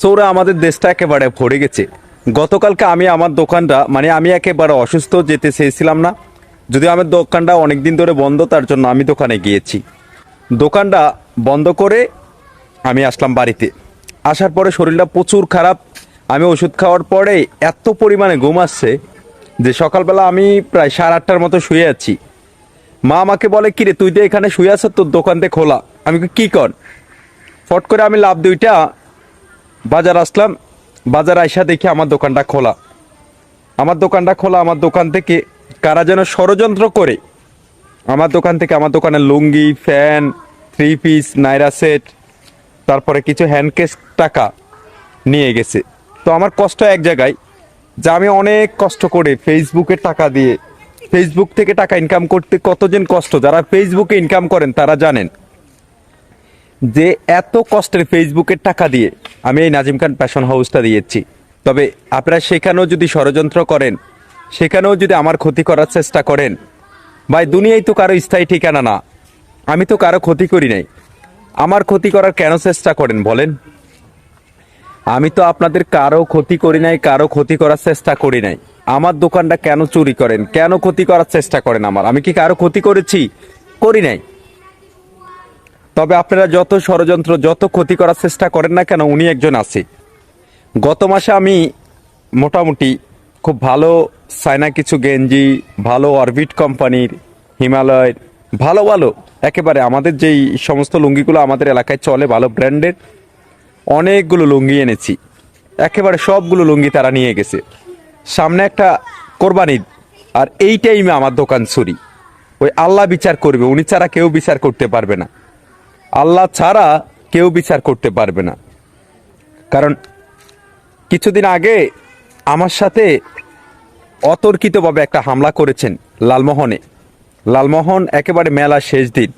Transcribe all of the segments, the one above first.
সৌরা, আমাদের দেশটা একেবারে ভরে গেছে। গতকালকে আমি আমার দোকানটা মানে আমি একেবারে অসুস্থ যেতে চেয়েছিলাম না। যদিও আমার দোকানটা অনেক দিন ধরে বন্ধ, তার জন্য আমি দোকানে গিয়েছি। দোকানটা বন্ধ করে আমি আসলাম বাড়িতে। আসার পরে শরীরটা প্রচুর খারাপ। আমি ওষুধ খাওয়ার পরে এত পরিমাণে ঘুম আসছে যে সকালবেলা আমি প্রায় সাড়ে আটটার মতো শুয়ে আছি। মা আমাকে বলে, কিরে, তুই তো এখানে শুয়ে আছো তোর দোকানতে খোলা। আমি কি কর? ফট করে আমি লাভ দুইটা বাজার আসলাম, বাজার আইসা দেখি আমার দোকানটা খোলা। আমার দোকানটা খোলা, আমার দোকান থেকে কারা যেন ষড়যন্ত্র করে। আমার দোকান থেকে আমার দোকানের লুঙ্গি, fan three piece Naira set তারপরে কিছু হ্যান্ডকেস টাকা নিয়ে গেছে। তো আমার কষ্ট এক জায়গায় যে আমি অনেক কষ্ট করে ফেসবুকে টাকা দিয়ে ফেসবুক থেকে টাকা ইনকাম করতে কতজন কষ্ট? যারা ফেসবুকে ইনকাম করেন তারা জানেন যে এত কষ্টের ফেসবুকের টাকা দিয়ে আমি এই নাজিম খান প্যাশন হাউসটা দিয়েছি। তবে আপনারা সেখানেও যদি ষড়যন্ত্র করেন, সেখানেও যদি আমার ক্ষতি করার চেষ্টা করেন, ভাই, দুনিয়ায় তো কারও স্থায়ী ঠিকানা না। আমি তো কারও ক্ষতি করি নাই। আমার ক্ষতি করার কেন চেষ্টা করেন বলেন? আমি তো আপনাদের কারও ক্ষতি করি নাই, কারও ক্ষতি করার চেষ্টা করি নাই। আমার দোকানটা কেন চুরি করেন? কেন ক্ষতি করার চেষ্টা করেন আমার? আমি কি কারও ক্ষতি করেছি? করি নাই। তবে আপনারা যত ষড়যন্ত্র, যত ক্ষতি করার চেষ্টা করেন না কেন, উনি একজন আছে। গত মাসে আমি মোটামুটি খুব ভালো সাইনা কিছু গেঞ্জি, ভালো অরবিট কোম্পানির হিমালয়ের ভালো ভালো, একেবারে আমাদের যেই সমস্ত লুঙ্গিগুলো আমাদের এলাকায় চলে, ভালো ব্র্যান্ডের, অনেকগুলো লুঙ্গি এনেছি। একেবারে সবগুলো লুঙ্গি তারা নিয়ে গেছে। সামনে একটা কোরবানি আর এই টাইমে আমার দোকান ছুরি ওই আল্লাহ বিচার করবে, উনি ছাড়া কেউ বিচার করতে পারবে না। আল্লাহ ছাড়া কেউ বিচার করতে পারবে না। কারণ কিছুদিন আগে আমার সাথে অতর্কিতভাবে একটা হামলা করেছেন লালমোহনে। লালমোহন একেবারে মেলা শেষ দিন।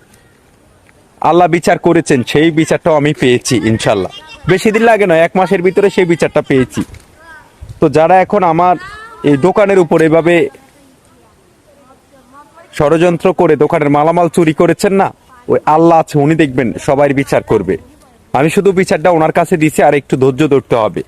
আল্লাহ বিচার করেছেন, সেই বিচারটাও আমি পেয়েছি ইনশাল্লাহ বেশি দিন লাগে না এক মাসের ভিতরে সেই বিচারটা পেয়েছি। তো যারা এখন আমার এই দোকানের উপর এভাবে ষড়যন্ত্র করে দোকানের মালামাল চুরি করেছেন না ওই আল্লাহ আছে, উনি দেখবেন সবাই বিচার করবে। আমি শুধু বিচারটা ওনার কাছে দিছি, আর একটু ধৈর্য ধরতে হবে।